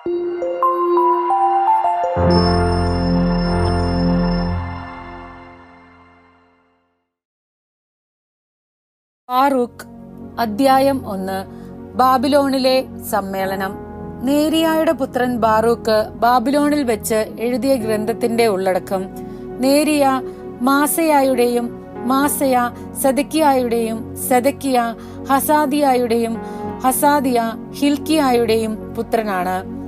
ഫാറൂഖ് അദ്ധ്യായം ഒന്ന് ബാബിലോണിലെ സമ്മേളനം. നേരിയായുടെ പുത്രൻ ബാറൂഖ് ബാബിലോണിൽ വെച്ച് എഴുതിയ ഗ്രന്ഥത്തിന്റെ ഉള്ളടക്കം. നേരിയ മാസയായുടെയും മാസയ സദക്കിയായുടെയും സദക്കിയ ഹസാദിയായുടെയും ഹസാദിയ ഹിൽക്കിയായുടെയും പുത്രനാണ്.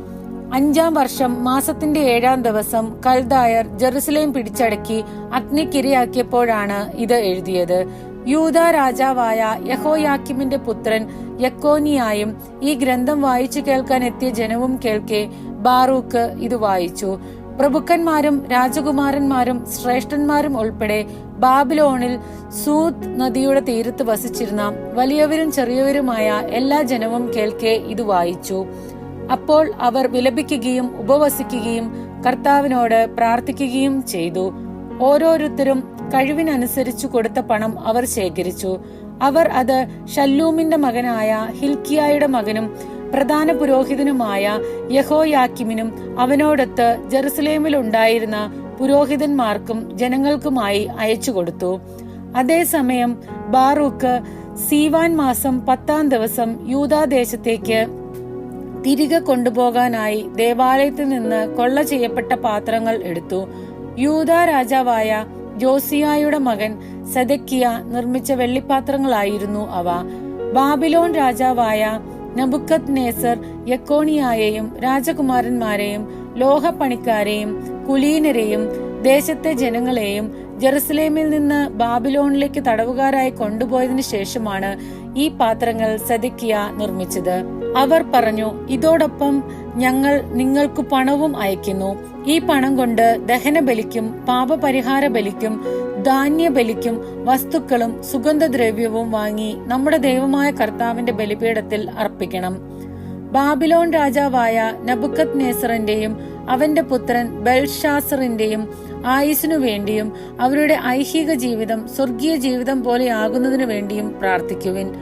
അഞ്ചാം വർഷം മാസത്തിന്റെ ഏഴാം ദിവസം കൽദായർ ജെറുസലേം പിടിച്ചടക്കി അഗ്നിക്കിരയാക്കിയപ്പോഴാണ് ഇത് എഴുതിയത്. യൂത രാജാവായ യഹോയാക്കിമിന്റെ പുത്രൻ യക്കോനിയായും ഈ ഗ്രന്ഥം വായിച്ചു കേൾക്കാൻ എത്തിയ ജനവും കേൾക്കെ ബാറൂക്ക് ഇത് വായിച്ചു. പ്രഭുക്കന്മാരും രാജകുമാരന്മാരും ശ്രേഷ്ഠന്മാരും ഉൾപ്പെടെ ബാബിലോണിൽ സൂത് നദിയുടെ തീരത്ത് വസിച്ചിരുന്ന വലിയവരും ചെറിയവരുമായ എല്ലാ ജനവും കേൾക്കെ ഇത് വായിച്ചു. അപ്പോൾ അവർ വിലപിക്കുകയും ഉപവസിക്കുകയും കർത്താവിനോട് പ്രാർത്ഥിക്കുകയും ചെയ്തു. ഓരോരുത്തരും കഴിവിനനുസരിച്ചു കൊടുത്ത പണം അവർ ശേഖരിച്ചു. അവർ അത് ഷല്ലൂമിന്റെ മകനായ ഹിൽക്കിയായുടെ മകനും പ്രധാന പുരോഹിതനുമായ യഹോയാക്കിമിനും അവനോടൊത്ത് ജെറുസലേമിൽ ഉണ്ടായിരുന്ന പുരോഹിതന്മാർക്കും ജനങ്ങൾക്കുമായി അയച്ചു കൊടുത്തു. അതേസമയം ബാറൂക്ക് സീവാൻ മാസം പത്താം ദിവസം യൂതാദേശത്തേക്ക് തിരികെ കൊണ്ടുപോകാനായി ദേവാലയത്തിൽ നിന്ന് കൊള്ള ചെയ്യപ്പെട്ട പാത്രങ്ങൾ എടുത്തു. യൂത രാജാവായ ജോസിയായുടെ മകൻ സദക്കിയ നിർമ്മിച്ച വെള്ളിപ്പാത്രങ്ങളായിരുന്നു അവ. ബാബിലോൺ രാജാവായ നബുക്കത് നേസർ യക്കോണിയായെയും രാജകുമാരന്മാരെയും ലോഹപ്പണിക്കാരെയും കുലീനരെയും ദേശത്തെ ജനങ്ങളെയും ജെറുസലേമിൽ നിന്ന് ബാബിലോണിലേക്ക് തടവുകാരായി കൊണ്ടുപോയതിനു ശേഷമാണ് ഈ പാത്രങ്ങൾ സദക്കിയ നിർമ്മിച്ചത്. അവർ പറഞ്ഞു ഇതോടൊപ്പം ഞങ്ങൾ നിങ്ങൾക്ക് പണവും അയക്കുന്നു. ഈ പണം കൊണ്ട് ദഹനബലിക്കും പാപപരിഹാര ബലിക്കും ധാന്യബലിക്കും വസ്തുക്കളും സുഗന്ധദ്രവ്യവും വാങ്ങി നമ്മുടെ ദൈവമായ കർത്താവിന്റെ ബലിപീഠത്തിൽ അർപ്പിക്കണം. ബാബിലോൺ രാജാവായ നബുക്കത് നേസറിന്റെയും അവന്റെ പുത്രൻ ബൽഷാസറിന്റെയും ആയുസിനു വേണ്ടിയും അവരുടെ ഐഹിക ജീവിതം സ്വർഗീയ ജീവിതം പോലെയാകുന്നതിനു വേണ്ടിയും പ്രാർത്ഥിക്കുവിൻ.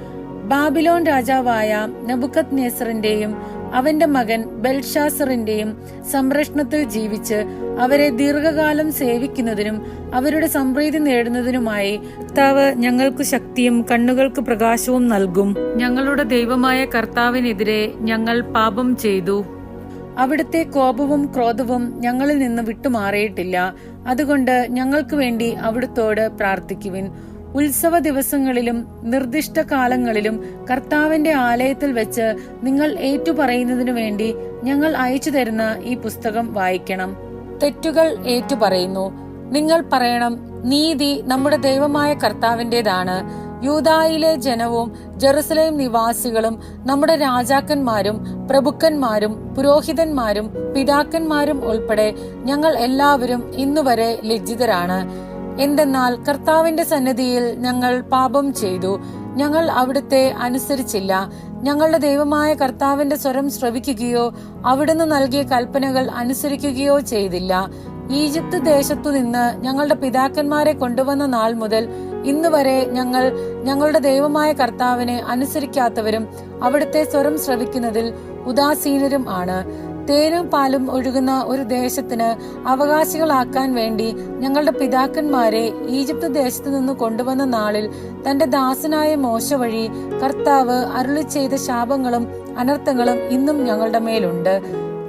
ബാബിലോൺ രാജാവായ നബുക്കത് നേസറിന്റെയും അവന്റെ മകൻ ബെൽഷാസറിന്റെയും സംരക്ഷണത്തിൽ ജീവിച്ച് അവരെ ദീർഘകാലം സേവിക്കുന്നതിനും അവരുടെ സംപ്രീതി നേടുന്നതിനുമായി കർത്താവ് ഞങ്ങൾക്ക് ശക്തിയും കണ്ണുകൾക്ക് പ്രകാശവും നൽകും. ഞങ്ങളുടെ ദൈവമായ കർത്താവിനെതിരെ ഞങ്ങൾ പാപം ചെയ്തു. അവിടുത്തെ കോപവും ക്രോധവും ഞങ്ങളിൽ നിന്ന് വിട്ടുമാറിയിട്ടില്ല. അതുകൊണ്ട് ഞങ്ങൾക്ക് വേണ്ടി അവിടുത്തോട് പ്രാർത്ഥിക്കുവിൻ. ഉത്സവ ദിവസങ്ങളിലും നിർദ്ദിഷ്ട കാലങ്ങളിലും കർത്താവിന്റെ ആലയത്തിൽ വെച്ച് നിങ്ങൾ ഏറ്റുപറയുന്നതിനു വേണ്ടി ഞങ്ങൾ അയച്ചു തരുന്ന ഈ പുസ്തകം വായിക്കണം. തെറ്റുകൾ ഏറ്റുപറയുന്നു. നിങ്ങൾ പറയണം നീതി നമ്മുടെ ദൈവമായ കർത്താവിന്റേതാണ്. യൂതായിലെ ജനവും ജെറുസലേം നിവാസികളും നമ്മുടെ രാജാക്കന്മാരും പ്രഭുക്കന്മാരും പുരോഹിതന്മാരും പിതാക്കന്മാരും ഉൾപ്പെടെ ഞങ്ങൾ എല്ലാവരും ഇന്നുവരെ ലജ്ജിതരാണ്. എന്തെന്നാൽ കർത്താവിന്റെ സന്നിധിയിൽ ഞങ്ങൾ പാപം ചെയ്തു. ഞങ്ങൾ അവിടുത്തെ അനുസരിച്ചില്ല. ഞങ്ങളുടെ ദൈവമായ കർത്താവിന്റെ സ്വരം ശ്രവിക്കുകയോ അവിടുന്ന് നൽകിയ കൽപ്പനകൾ അനുസരിക്കുകയോ ചെയ്തില്ല. ഈജിപ്ത് ദേശത്തു നിന്ന് ഞങ്ങളുടെ പിതാക്കന്മാരെ കൊണ്ടുവന്ന നാൾ മുതൽ ഇന്ന് വരെ ഞങ്ങൾ ഞങ്ങളുടെ ദൈവമായ കർത്താവിനെ അനുസരിക്കാത്തവരും അവിടുത്തെ സ്വരം ശ്രവിക്കുന്നതിൽ ഉദാസീനരും ആണ്. തേനും പാലും ഒഴുകുന്ന ഒരു ദേശത്തിന് അവകാശികളാക്കാൻ വേണ്ടി ഞങ്ങളുടെ പിതാക്കന്മാരെ ഈജിപ്ത് ദേശത്ത് നിന്ന് കൊണ്ടുവന്ന നാളിൽ തന്റെ ദാസനായ മോശ വഴി കർത്താവ് അരുളി ചെയ്ത ശാപങ്ങളും അനർത്ഥങ്ങളും ഇന്നും ഞങ്ങളുടെ മേലുണ്ട്.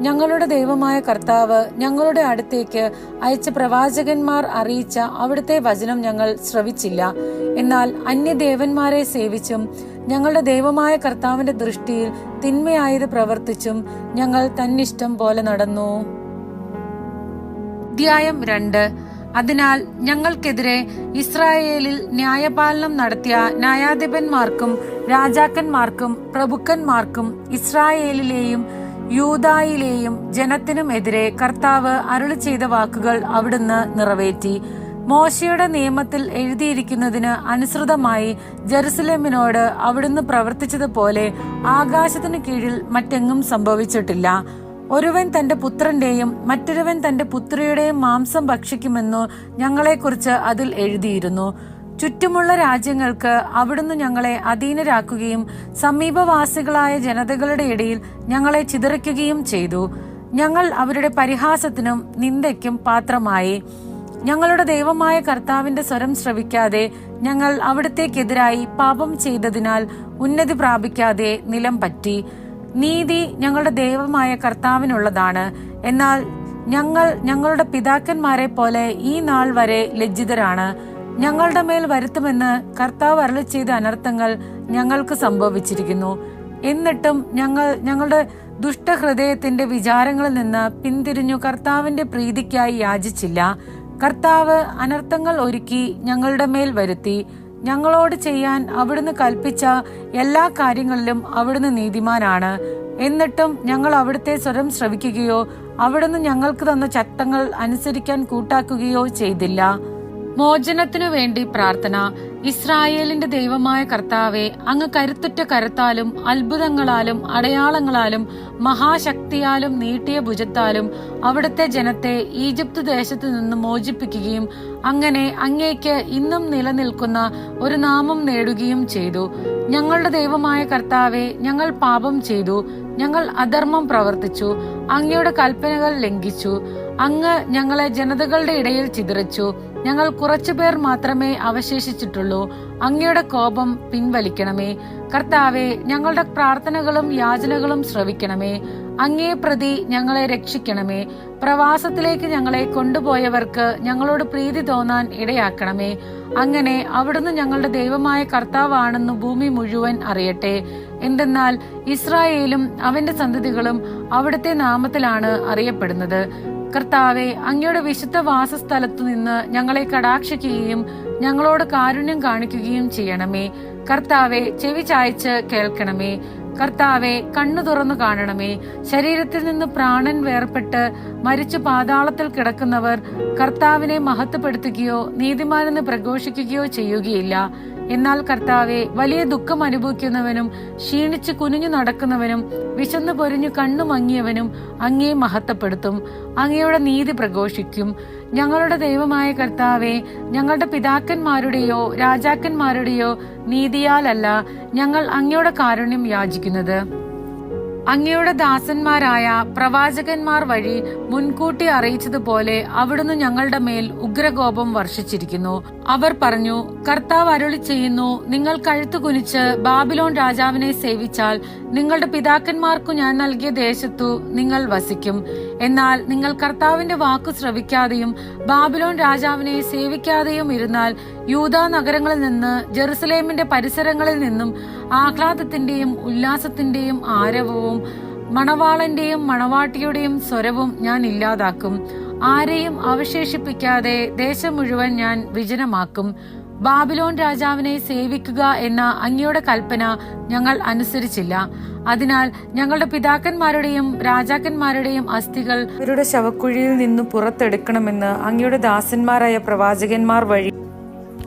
ഞങ്ങളുടെ ദൈവമായ കർത്താവ് ഞങ്ങളുടെ അടുത്തേക്ക് അയച്ച പ്രവാചകന്മാർ അറിയിച്ച അവിടുത്തെ വചനം ഞങ്ങൾ ശ്രവിച്ചില്ല. എന്നാൽ അന്യദേവന്മാരെ സേവിച്ചും ഞങ്ങളുടെ ദൈവമായ കർത്താവിന്റെ ദൃഷ്ടിയിൽ തിന്മയായത് പ്രവർത്തിച്ചും ഞങ്ങൾ തന്നിഷ്ടം പോലെ നടന്നു. അധ്യായം രണ്ട്. അതിനാൽ ഞങ്ങൾക്കെതിരെ ഇസ്രായേലിൽ ന്യായപാലനം നടത്തിയ ന്യായാധിപന്മാർക്കും രാജാക്കന്മാർക്കും പ്രഭുക്കന്മാർക്കും ഇസ്രായേലിലെയും യൂതായിലെയും ജനത്തിനും എതിരെ കർത്താവ് അരുളി ചെയ്ത വാക്കുകൾ അവിടുന്ന് നിറവേറ്റി. മോശയുടെ നിയമത്തിൽ എഴുതിയിരിക്കുന്നതിന് അനുസൃതമായി ജെറുസലേമിനോട് അവിടുന്ന് പ്രവർത്തിച്ചതുപോലെ ആകാശത്തിന് കീഴിൽ മറ്റെങ്ങും സംഭവിച്ചിട്ടില്ല. ഒരുവൻ തന്റെ പുത്രന്റെയും മറ്റൊരുവൻ തന്റെ പുത്രിയുടെയും മാംസം ഭക്ഷിക്കുമെന്നു ഞങ്ങളെക്കുറിച്ച് അതിൽ എഴുതിയിരുന്നു. ചുറ്റുമുള്ള രാജ്യങ്ങൾക്ക് അവിടുന്ന് ഞങ്ങളെ അധീനരാക്കുകയും സമീപവാസികളായ ജനതകളുടെ ഇടയിൽ ഞങ്ങളെ ചിതറിക്കുകയും ചെയ്തു. ഞങ്ങൾ അവരുടെ പരിഹാസത്തിനും നിന്ദയ്ക്കും പാത്രമായി. ഞങ്ങളുടെ ദൈവമായ കർത്താവിന്റെ സ്വരം ശ്രവിക്കാതെ ഞങ്ങൾ അവിടത്തേക്കെതിരായി പാപം ചെയ്തതിനാൽ ഉന്നതി പ്രാപിക്കാതെ നിലം പറ്റി. നീതി ഞങ്ങളുടെ ദൈവമായ കർത്താവിനുള്ളതാണ്. എന്നാൽ ഞങ്ങൾ ഞങ്ങളുടെ പിതാക്കന്മാരെ പോലെ ഈ നാൾ വരെ ലജ്ജിതരാണ്. ഞങ്ങളുടെ മേൽ വരുത്തുമെന്ന് കർത്താവ് അരളി ചെയ്ത അനർത്ഥങ്ങൾ ഞങ്ങൾക്ക് സംഭവിച്ചിരിക്കുന്നു. എന്നിട്ടും ഞങ്ങൾ ഞങ്ങളുടെ ദുഷ്ടഹൃദയത്തിന്റെ വിചാരങ്ങളിൽ നിന്ന് പിന്തിരിഞ്ഞു കർത്താവിന്റെ പ്രീതിക്കായി യാചിച്ചില്ല. കർത്താവ് അനർത്ഥങ്ങൾ ഒരുക്കി ഞങ്ങളുടെ മേൽ വരുത്തി. ഞങ്ങളോട് ചെയ്യാൻ അവിടുന്ന് കൽപ്പിച്ച എല്ലാ കാര്യങ്ങളിലും അവിടുന്ന് നീതിമാനാണ്. എന്നിട്ടും ഞങ്ങൾ അവിടുത്തെ സ്വരം ശ്രവിക്കുകയോ അവിടുന്ന് ഞങ്ങൾക്ക് തന്ന ചട്ടങ്ങൾ അനുസരിക്കാൻ കൂട്ടാക്കുകയോ ചെയ്തില്ല. മോചനത്തിനു വേണ്ടി പ്രാർത്ഥന ഇസ്രായേലിന്റെ ദൈവമായ കർത്താവെ അങ്ങ് കരുത്തുറ്റ കരത്താലും അത്ഭുതങ്ങളാലും അടയാളങ്ങളാലും മഹാശക്തിയാലും നീട്ടിയ ഭുജത്താലും അവിടുത്തെ ജനത്തെ ഈജിപ്ത് ദേശത്തു നിന്ന് മോചിപ്പിക്കുകയും അങ്ങനെ അങ്ങേക്ക് ഇന്നും നിലനിൽക്കുന്ന ഒരു നാമം നേടുകയും ചെയ്തു. ഞങ്ങളുടെ ദൈവമായ കർത്താവെ ഞങ്ങൾ പാപം ചെയ്തു. ഞങ്ങൾ അധർമ്മം പ്രവർത്തിച്ചു. അങ്ങയുടെ കൽപ്പനകൾ ലംഘിച്ചു. അങ്ങ് ഞങ്ങളെ ജനതകളുടെ ഇടയിൽ ചിതറിച്ചു. ഞങ്ങൾ കുറച്ചുപേർ മാത്രമേ അവശേഷിച്ചിട്ടുള്ളൂ. അങ്ങയുടെ കോപം പിൻവലിക്കണമേ. കർത്താവെ ഞങ്ങളുടെ പ്രാർത്ഥനകളും യാചനകളും ശ്രവിക്കണമേ. അങ്ങേ പ്രതി ഞങ്ങളെ രക്ഷിക്കണമേ. പ്രവാസത്തിലേക്ക് ഞങ്ങളെ കൊണ്ടുപോയവർക്ക് ഞങ്ങളോട് പ്രീതി തോന്നാൻ ഇടയാക്കണമേ. അങ്ങനെ അവിടുന്ന് ഞങ്ങളുടെ ദൈവമായ കർത്താവാണെന്ന് ഭൂമി മുഴുവൻ അറിയട്ടെ. എന്തെന്നാൽ ഇസ്രായേലും അവന്റെ സന്തതികളും അവിടുത്തെ നാമത്തിലാണ് അറിയപ്പെടുന്നത്. കർത്താവെ അങ്ങയുടെ വിശുദ്ധ വാസസ്ഥലത്തു നിന്ന് ഞങ്ങളെ കടാക്ഷിക്കുകയും ഞങ്ങളോട് കാരുണ്യം കാണിക്കുകയും ചെയ്യണമേ. കർത്താവെ ചെവി ചായച്ച് കേൾക്കണമേ. കർത്താവെ കണ്ണു തുറന്നു കാണണമേ. ശരീരത്തിൽ നിന്ന് പ്രാണൻ വേർപെട്ട് മരിച്ചു പാതാളത്തിൽ കിടക്കുന്നവർ കർത്താവിനെ മഹത്വപ്പെടുത്തുകയോ നീതിമാനെന്ന് പ്രഘോഷിക്കുകയോ ചെയ്യുകയില്ല. എന്നാൽ കർത്താവെ വലിയ ദുഃഖം അനുഭവിക്കുന്നവനും ക്ഷീണിച്ച് കുനിഞ്ഞു നടക്കുന്നവനും വിശന്നു പൊരിഞ്ഞു കണ്ണു മങ്ങിയവനും അങ്ങേ മഹത്വപ്പെടുത്തും. അങ്ങയുടെ നീതി പ്രഘോഷിക്കും. ഞങ്ങളുടെ ദൈവമായ കർത്താവെ ഞങ്ങളുടെ പിതാക്കന്മാരുടെയോ രാജാക്കന്മാരുടെയോ നീതിയാലല്ല ഞങ്ങൾ അങ്ങയുടെ കാരുണ്യം യാചിക്കുന്നത്. അങ്ങയുടെ ദാസന്മാരായ പ്രവാചകന്മാർ വഴി മുൻകൂട്ടി അറിയിച്ചതുപോലെ അവിടുന്ന് ഞങ്ങളുടെ മേൽ ഉഗ്രകോപം വർഷിച്ചിരിക്കുന്നു. അവർ പറഞ്ഞു കർത്താവ് അരുളി ചെയ്യുന്നു നിങ്ങൾ കഴുത്തു കുനിച്ച് ബാബിലോൺ രാജാവിനെ സേവിച്ചാൽ നിങ്ങളുടെ പിതാക്കന്മാർക്കു ഞാൻ നൽകിയ ദേശത്തു നിങ്ങൾ വസിക്കും. എന്നാൽ നിങ്ങൾ കർത്താവിന്റെ വാക്കു ശ്രവിക്കാതെയും ബാബിലോൺ രാജാവിനെ സേവിക്കാതെയും ഇരുന്നാൽ യൂതാ നഗരങ്ങളിൽ നിന്ന് ജെറുസലേമിന്റെ പരിസരങ്ങളിൽ നിന്നും ആഹ്ലാദത്തിന്റെയും ഉല്ലാസത്തിന്റെയും ആരവവും മണവാളന്റെയും മണവാട്ടിയുടെയും സ്വരവും ഞാൻ ഇല്ലാതാക്കും. ആരെയും അവശേഷിപ്പിക്കാതെ ദേശം മുഴുവൻ ഞാൻ വിജനമാക്കും. ബാബിലോൺ രാജാവിനെ സേവിക്കുക എന്ന അങ്ങയുടെ കൽപ്പന ഞങ്ങൾ അനുസരിച്ചില്ല. അതിനാൽ ഞങ്ങളുടെ പിതാക്കന്മാരുടെയും രാജാക്കന്മാരുടെയും അസ്ഥികൾ ഇവരുടെ ശവക്കുഴിയിൽ നിന്ന് പുറത്തെടുക്കണമെന്ന് അങ്ങയുടെ ദാസന്മാരായ പ്രവാചകന്മാർ വഴി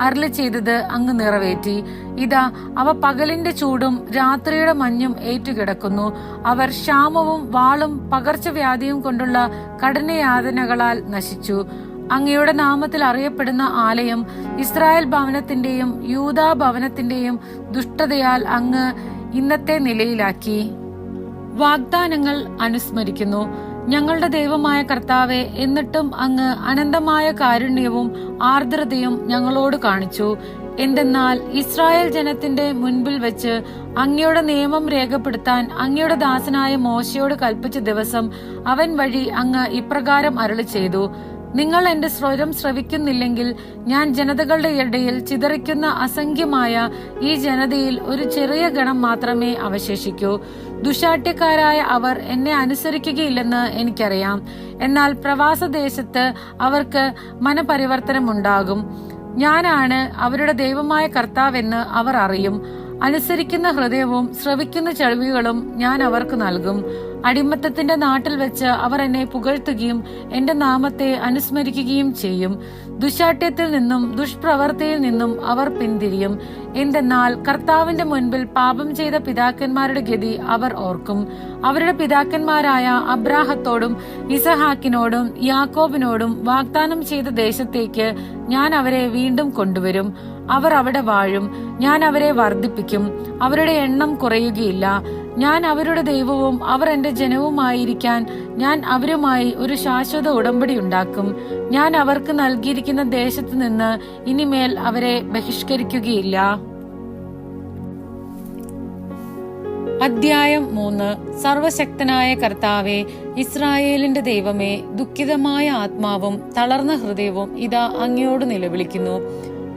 അരളി ചെയ്തത് അങ്ങ് നിറവേറ്റി. ഇതാ അവ പകലിന്റെ ചൂടും രാത്രിയുടെ മഞ്ഞും ഏറ്റുകിടക്കുന്നു. അവർ ക്ഷാമവും വാളും പകർച്ചവ്യാധിയും കൊണ്ടുള്ള കഠിനയാതനകളാൽ നശിച്ചു. അങ്ങയുടെ നാമത്തിൽ അറിയപ്പെടുന്ന ആലയം ഇസ്രായേൽ ഭവനത്തിന്റെയും യൂതാ ഭവനത്തിന്റെയും ദുഷ്ടതയാൽ അങ്ങ് ഇന്നത്തെ നിലയിലാക്കി. വാഗ്ദാനങ്ങൾ അനുസ്മരിക്കുന്നു. ഞങ്ങളുടെ ദൈവമായ കർത്താവെ എന്നിട്ടും അങ്ങ് അനന്തമായ കാരുണ്യവും ആർദ്രതയും ഞങ്ങളോട് കാണിച്ചു. എന്തെന്നാൽ ഇസ്രായേൽ ജനത്തിന്റെ മുൻപിൽ വെച്ച് അങ്ങയുടെ നിയമം രേഖപ്പെടുത്താൻ അങ്ങയുടെ ദാസനായ മോശയോട് കൽപ്പിച്ച ദിവസം അവൻ വഴി അങ്ങ് ഇപ്രകാരം അരളി ചെയ്തു നിങ്ങൾ എന്റെ സ്വരം ശ്രവിക്കുന്നില്ലെങ്കിൽ ഞാൻ ജനതകളുടെ ഇടയിൽ ചിതറിക്കുന്ന അസംഖ്യമായ ഈ ജനതയിൽ ഒരു ചെറിയ ഗണം മാത്രമേ അവശേഷിക്കൂ. ദുശാഠ്യക്കാരായ അവർ എന്നെ അനുസരിക്കുകയില്ലെന്ന് എനിക്കറിയാം. എന്നാൽ പ്രവാസദേശത്ത് അവർക്ക് മനപരിവർത്തനമുണ്ടാകും. ഞാനാണ് അവരുടെ ദൈവമായ കർത്താവെന്ന് അവർ അറിയും. അനുസരിക്കുന്ന ഹൃദയവും ശ്രവിക്കുന്ന ചെവികളും ഞാൻ അവർക്ക് നൽകും. അടിമത്തത്തിന്റെ നാട്ടിൽ വെച്ച് അവർ എന്നെ പുകഴ്ത്തുകയും എന്റെ നാമത്തെ അനുസ്മരിക്കുകയും ചെയ്യും. ദുശാഠ്യത്തിൽ നിന്നും ദുഷ്പ്രവർത്തിയിൽ നിന്നും അവർ പിന്തിരിയും. എന്തെന്നാൽ കർത്താവിന്റെ മുൻപിൽ പാപം ചെയ്ത പിതാക്കന്മാരുടെ ഗതി അവർ ഓർക്കും. അവരുടെ പിതാക്കന്മാരായ അബ്രാഹത്തോടും ഇസഹാക്കിനോടും യാക്കോബിനോടും വാഗ്ദാനം ചെയ്ത ദേശത്തേക്ക് ഞാൻ അവരെ വീണ്ടും കൊണ്ടുവരും. അവർ അവിടെ വാഴും. ഞാൻ അവരെ വർദ്ധിപ്പിക്കും. അവരുടെ എണ്ണം കുറയുകയില്ല. ഞാൻ അവരുടെ ദൈവവും അവർ എന്റെ ജനവുമായിരിക്കാൻ ഞാൻ അവരുമായി ഒരു ശാശ്വത ഉടമ്പടി ഉണ്ടാക്കും. ഞാൻ അവർക്ക് നൽകിയിരിക്കുന്ന ദേശത്ത് നിന്ന് ഇനിമേൽ അവരെ ബഹിഷ്കരിക്കുകയില്ല. അദ്ധ്യായം മൂന്ന്. സർവശക്തനായ കർത്താവെ ഇസ്രായേലിന്റെ ദൈവമേ ദുഃഖിതമായ ആത്മാവും തളർന്ന ഹൃദയവും ഇതാ അങ്ങയോട് നിലവിളിക്കുന്നു.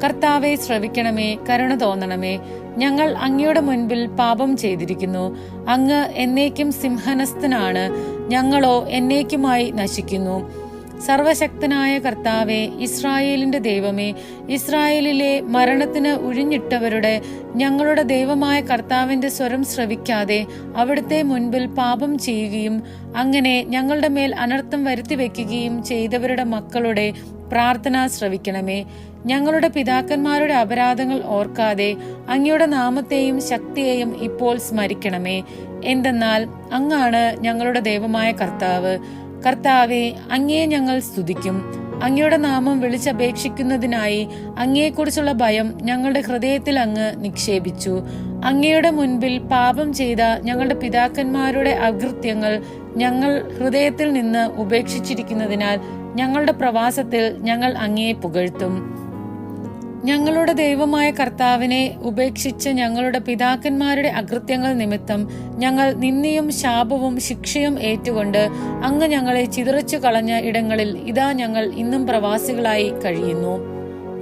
കർത്താവെ ശ്രവിക്കണമേ കരുണ തോന്നണമേ. ഞങ്ങൾ അങ്ങയുടെ മുൻപിൽ പാപം ചെയ്തിരിക്കുന്നു. അങ്ങ് എന്നേക്കും സിംഹനസ്ഥനാണ്. ഞങ്ങളോ എന്നേക്കുമായി നശിക്കുന്നു. സർവശക്തനായ കർത്താവെ ഇസ്രായേലിന്റെ ദൈവമേ ഇസ്രായേലിലെ മരണത്തിന് ഉഴിഞ്ഞിട്ടവരുടെ ഞങ്ങളുടെ ദൈവമായ കർത്താവിന്റെ സ്വരം ശ്രവിക്കാതെ അവിടുത്തെ മുൻപിൽ പാപം ചെയ്യുകയും അങ്ങനെ ഞങ്ങളുടെ മേൽ അനർത്ഥം വരുത്തി വെക്കുകയും ചെയ്തവരുടെ മക്കളുടെ പ്രാർത്ഥന ശ്രവിക്കണമേ. ഞങ്ങളുടെ പിതാക്കന്മാരുടെ അപരാധങ്ങൾ ഓർക്കാതെ അങ്ങയുടെ നാമത്തെയും ശക്തിയെയും ഇപ്പോൾ സ്മരിക്കണമേ. എന്തെന്നാൽ അങ്ങാണ് ഞങ്ങളുടെ ദൈവമായ കർത്താവ്. കർത്താവെ അങ്ങയെ ഞങ്ങൾ സ്തുതിക്കും. അങ്ങയുടെ നാമം വിളിച്ചപേക്ഷിക്കുന്നതിനായി അങ്ങയെക്കുറിച്ചുള്ള ഭയം ഞങ്ങളുടെ ഹൃദയത്തിൽ അങ്ങ് നിക്ഷേപിച്ചു. അങ്ങയുടെ മുൻപിൽ പാപം ചെയ്ത ഞങ്ങളുടെ പിതാക്കന്മാരുടെ അകൃത്യങ്ങൾ ഞങ്ങൾ ഹൃദയത്തിൽ നിന്ന് ഉപേക്ഷിച്ചിരിക്കുന്നതിനാൽ ഞങ്ങളുടെ പ്രവാസത്തിൽ ഞങ്ങൾ അങ്ങയെ പുകഴ്ത്തും. ഞങ്ങളുടെ ദൈവമായ കർത്താവിനെ ഉപേക്ഷിച്ച് ഞങ്ങളുടെ പിതാക്കന്മാരുടെ അകൃത്യങ്ങൾ നിമിത്തം ഞങ്ങൾ നിന്ദിയും ശാപവും ശിക്ഷയും ഏറ്റുകൊണ്ട് അങ്ങ് ഞങ്ങളെ ചിതറിച്ചു കളഞ്ഞ ഇടങ്ങളിൽ ഇതാ ഞങ്ങൾ ഇന്നും പ്രവാസികളായി കഴിയുന്നു.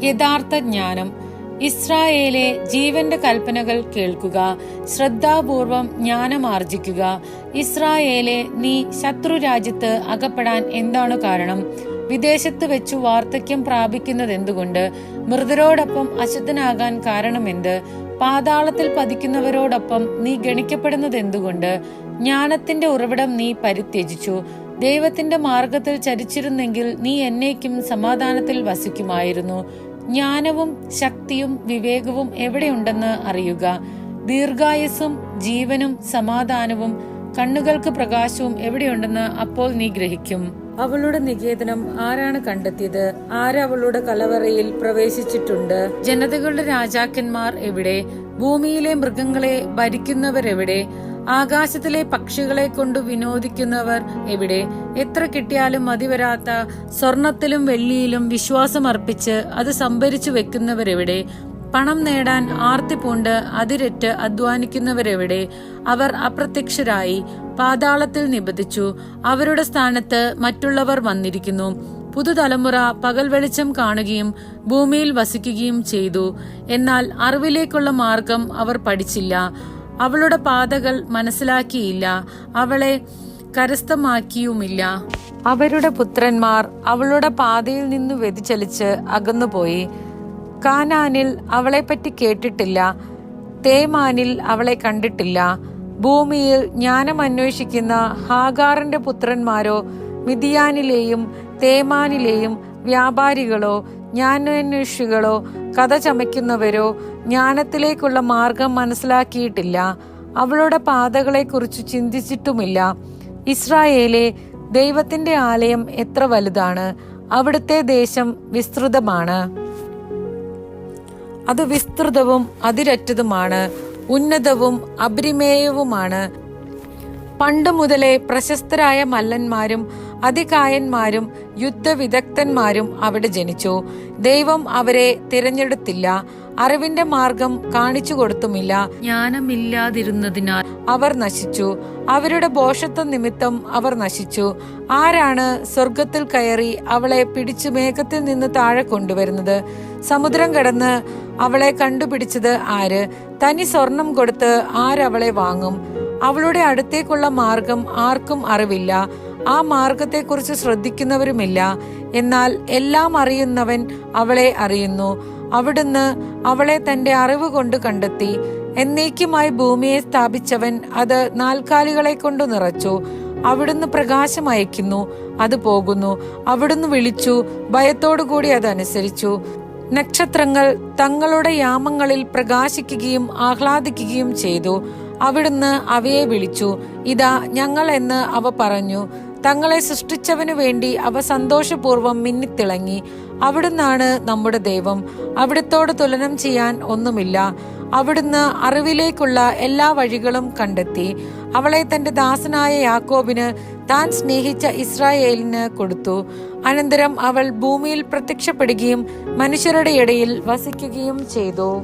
യഥാർത്ഥ ജ്ഞാനം. ഇസ്രായേലെ ജീവന്റെ കൽപ്പനകൾ കേൾക്കുക. ശ്രദ്ധാപൂർവം ജ്ഞാനമാർജിക്കുക. ഇസ്രായേലെ നീ ശത്രു രാജ്യത്ത് അകപ്പെടാൻ എന്താണ് കാരണം? വിദേശത്ത് വെച്ചു വാർദ്ധക്യം പ്രാപിക്കുന്നത് എന്തുകൊണ്ട് മൃതരോടൊപ്പം അശുദ്ധനാകാൻ കാരണമെന്ത്? പാതാളത്തിൽ പതിക്കുന്നവരോടൊപ്പം നീ ഗണിക്കപ്പെടുന്നത് എന്തുകൊണ്ട് ജ്ഞാനത്തിന്റെ ഉറവിടം നീ പരിത്യജിച്ചു. ദൈവത്തിന്റെ മാർഗത്തിൽ ചരിച്ചിരുന്നെങ്കിൽ നീ എന്നേക്കും സമാധാനത്തിൽ വസിക്കുമായിരുന്നു. ജ്ഞാനവും ശക്തിയും വിവേകവും എവിടെയുണ്ടെന്ന് അറിയുക. ദീർഘായുസ്സും ജീവനും സമാധാനവും കണ്ണുകൾക്ക് പ്രകാശവും എവിടെയുണ്ടെന്ന് അപ്പോൾ നീ ഗ്രഹിക്കും. അവളുടെ നികേതനം ആരാണ് കണ്ടെത്തിയത്? ആരവളുടെ കലവറയിൽ പ്രവേശിച്ചിട്ടുണ്ട്? ജനതകളുടെ രാജാക്കന്മാർ എവിടെ? ഭൂമിയിലെ മൃഗങ്ങളെ ഭരിക്കുന്നവരെവിടെ? ആകാശത്തിലെ പക്ഷികളെ കൊണ്ട് വിനോദിക്കുന്നവർ എവിടെ? എത്ര കിട്ടിയാലും മതിവരാത്ത സ്വർണത്തിലും വെള്ളിയിലും വിശ്വാസമർപ്പിച്ച് അത് സംഭരിച്ചു വെക്കുന്നവരെവിടെ? പണം നേടാൻ ആർത്തി പൂണ്ട് അതിരറ്റ് അധ്വാനിക്കുന്നവരെവിടെ? അവർ അപ്രത്യക്ഷരായി. പാതാളത്തിൽ നിബന്ധിച്ചു. അവരുടെ സ്ഥാനത്ത് മറ്റുള്ളവർ വന്നിരിക്കുന്നു. പുതുതലമുറ പകൽ വെളിച്ചം കാണുകയും ഭൂമിയിൽ വസിക്കുകയും ചെയ്തു. എന്നാൽ അറിവിലേക്കുള്ള മാർഗം അവർ പഠിച്ചില്ല. അവളുടെ പാതകൾ മനസ്സിലാക്കിയില്ല. അവളെ കരസ്ഥമാക്കിയുമില്ല. അവരുടെ പുത്രന്മാർ അവളുടെ പാതയിൽ നിന്ന് വ്യതിചലിച്ച് അകന്നുപോയി. കാനാനിൽ അവളെപ്പറ്റി കേട്ടിട്ടില്ല. തേമാനിൽ അവളെ കണ്ടിട്ടില്ല. ഭൂമിയിൽ ജ്ഞാനം അന്വേഷിക്കുന്ന ഹാഗാറിന്റെ പുത്രന്മാരോ മിതിയാനിലെയും തേമാനിലെയും വ്യാപാരികളോ ജ്ഞാനന്വേഷികളോ കഥ ചമയ്ക്കുന്നവരോ ജ്ഞാനത്തിലേക്കുള്ള മാർഗം മനസ്സിലാക്കിയിട്ടില്ല. അവളുടെ പാതകളെക്കുറിച്ച് ചിന്തിച്ചിട്ടുമില്ല. ഇസ്രായേലെ ദൈവത്തിന്റെ ആലയം എത്ര വലുതാണ്? അവിടുത്തെ ദേശം വിസ്തൃതമാണ്. അത് വിസ്തൃതവും അതിരറ്റതുമാണ്. ഉന്നതവും അപരിമേയവുമാണ് പണ്ട് മുതലേ പ്രശസ്തരായ മല്ലന്മാരും അതികായന്മാരും യുദ്ധവിദഗ്ധന്മാരും അവിടെ ജനിച്ചു. ദൈവം അവരെ തിരഞ്ഞെടുത്തില്ല അറിവിന്റെ മാർഗം കാണിച്ചു കൊടുത്തുമില്ല ജ്ഞാനമില്ലാതിരുന്നതിനാൽ അവർ നശിച്ചു. അവരുടെ ബോഷത്വ നിമിത്തം അവർ നശിച്ചു. ആരാണ് സ്വർഗത്തിൽ കയറി അവളെ പിടിച്ചു മേഘത്തിൽ നിന്ന് താഴെ കൊണ്ടുവരുന്നത്? സമുദ്രം കടന്ന് അവളെ കണ്ടുപിടിച്ചത് ആര്? തനി സ്വർണം കൊടുത്ത് ആരവളെ വാങ്ങും? അവളുടെ അടുത്തേക്കുള്ള മാർഗം ആർക്കും അറിവില്ല. ആ മാർഗത്തെക്കുറിച്ച് ശ്രദ്ധിക്കുന്നവരുമില്ല. എന്നാൽ എല്ലാം അറിയുന്നവൻ അവളെ അറിയുന്നു. അവിടുന്ന് അവളെ തന്റെ അറിവ് കൊണ്ട് കണ്ടെത്തി. എന്നേക്കുമായി ഭൂമിയെ സ്ഥാപിച്ചവൻ അത് നാൽക്കാലികളെ കൊണ്ട് നിറച്ചു. അവിടുന്ന് പ്രകാശം അയക്കുന്നു അത് പോകുന്നു. അവിടുന്ന് വിളിച്ചു. ഭയത്തോടുകൂടി അത് അനുസരിച്ചു. നക്ഷത്രങ്ങൾ തങ്ങളുടെ യാമങ്ങളിൽ പ്രകാശിക്കുകയും ആഹ്ലാദിക്കുകയും ചെയ്തു. അവിടുന്ന് അവയെ വിളിച്ചു ഇതാ ഞങ്ങൾ എന്ന് അവ പറഞ്ഞു. തങ്ങളെ സൃഷ്ടിച്ചവനു വേണ്ടി അവ സന്തോഷപൂർവം മിന്നിത്തിളങ്ങി. അവിടുന്നാണ് നമ്മുടെ ദൈവം. അവിടുത്തോട് തുലനം ചെയ്യാൻ ഒന്നുമില്ല. അവിടുന്ന് അറിവിലേക്കുള്ള എല്ലാ വഴികളും കണ്ടെത്തി. അവളെ തന്റെ ദാസനായ യാക്കോബിന് താൻ സ്നേഹിച്ച ഇസ്രായേലിന് കൊടുത്തു. അനന്തരം അവൾ ഭൂമിയിൽ പ്രത്യക്ഷപ്പെടുകയും മനുഷ്യരുടെ ഇടയിൽ വസിക്കുകയും ചെയ്തു.